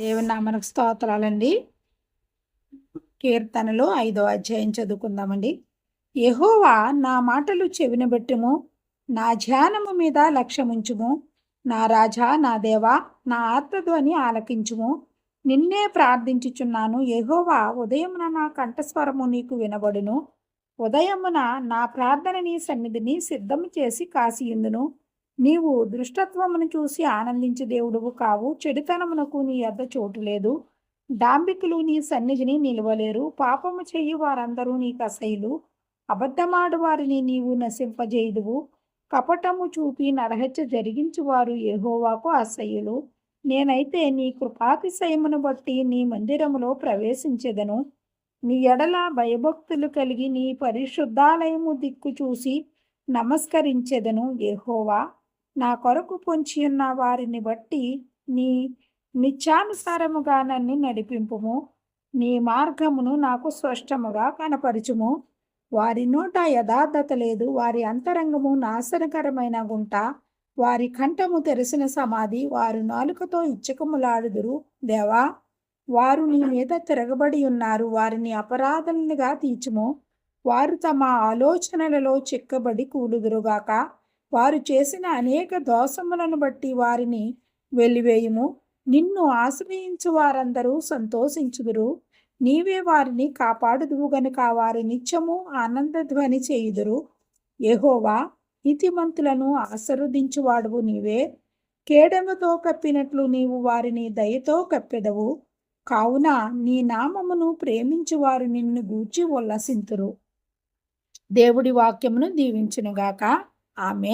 దేవుని నామనకు స్తోత్రాలండి. కీర్తనలు ఐదో అధ్యాయం చదువుకుందామండి. యహోవా నా మాటలు చెవినబెట్టుము నా ధ్యానము మీద లక్ష్యముంచుము నా రాజా నా దేవా నా ఆత్మధ్వని ఆలకించుము. నిన్నే ప్రార్థించుచున్నాను యహోవా ఉదయమున నా కంఠస్వరము నీకు వినబడును. ఉదయమున నా ప్రార్థన నీ సన్నిధిని సిద్ధము చేసి కాసియుందును. నీవు దృష్టత్వమును చూసి ఆనందించే దేవుడువు కావు. చెడుతనమునకు నీ అద్ద చోటు లేదు. డాంబికులు నీ సన్నిధిని నిలవలేరు. పాపము చెయ్యి వారందరూ నీకు అసహ్యులు అబద్ధమాడు వారిని నీవు నశింపజేయుదువు. కపటము చూపి నరహత్య జరిగించువారు ఏహోవాకు అసహ్యులు. నేనైతే నీ కృపాతిశయమును బట్టి నీ మందిరములో ప్రవేశించెదను. నీ ఎడల భయభక్తులు కలిగి నీ పరిశుద్ధాలయము దిక్కు చూసి నమస్కరించెదను ఏహోవా నా కొరకు పొంచియున్న వారిని బట్టి నీ నిత్యానుసారముగా నన్ను నడిపింపుము. నీ మార్గమును నాకు స్పష్టముగా కనపరచుము. వారి నోట యథార్థత లేదు. వారి అంతరంగము నాశనకరమైన గుంట. వారి కంఠము తెరిసిన సమాధి. వారు నాలుకతో ఇచ్చకములాడుదురు. దేవా వారు నీ మీద తిరగబడి ఉన్నారు. వారిని అపరాధులుగా తీర్చుము. వారు తమ ఆలోచనలలో చిక్కబడి కూలుదురుగాక వారు చేసిన అనేక దోషములను బట్టి వారిని వెలివేయుము. నిన్ను ఆశ్రయించు వారందరూ సంతోషించుదురు. నీవే వారిని కాపాడుదువు గనుక వారి నిత్యము ఆనందధ్వని చేయుదురు. యెహోవా నీతిమంతులను ఆశీర్వదించువాడువు నీవే. కేడముతో కప్పినట్లు నీవు వారిని దయతో కప్పెదవు. కావున నీ నామమును ప్రేమించువారు నిన్ను గూర్చి ఉల్లసింతురు. దేవుడి వాక్యమును దీవించునుగాక. ఆమె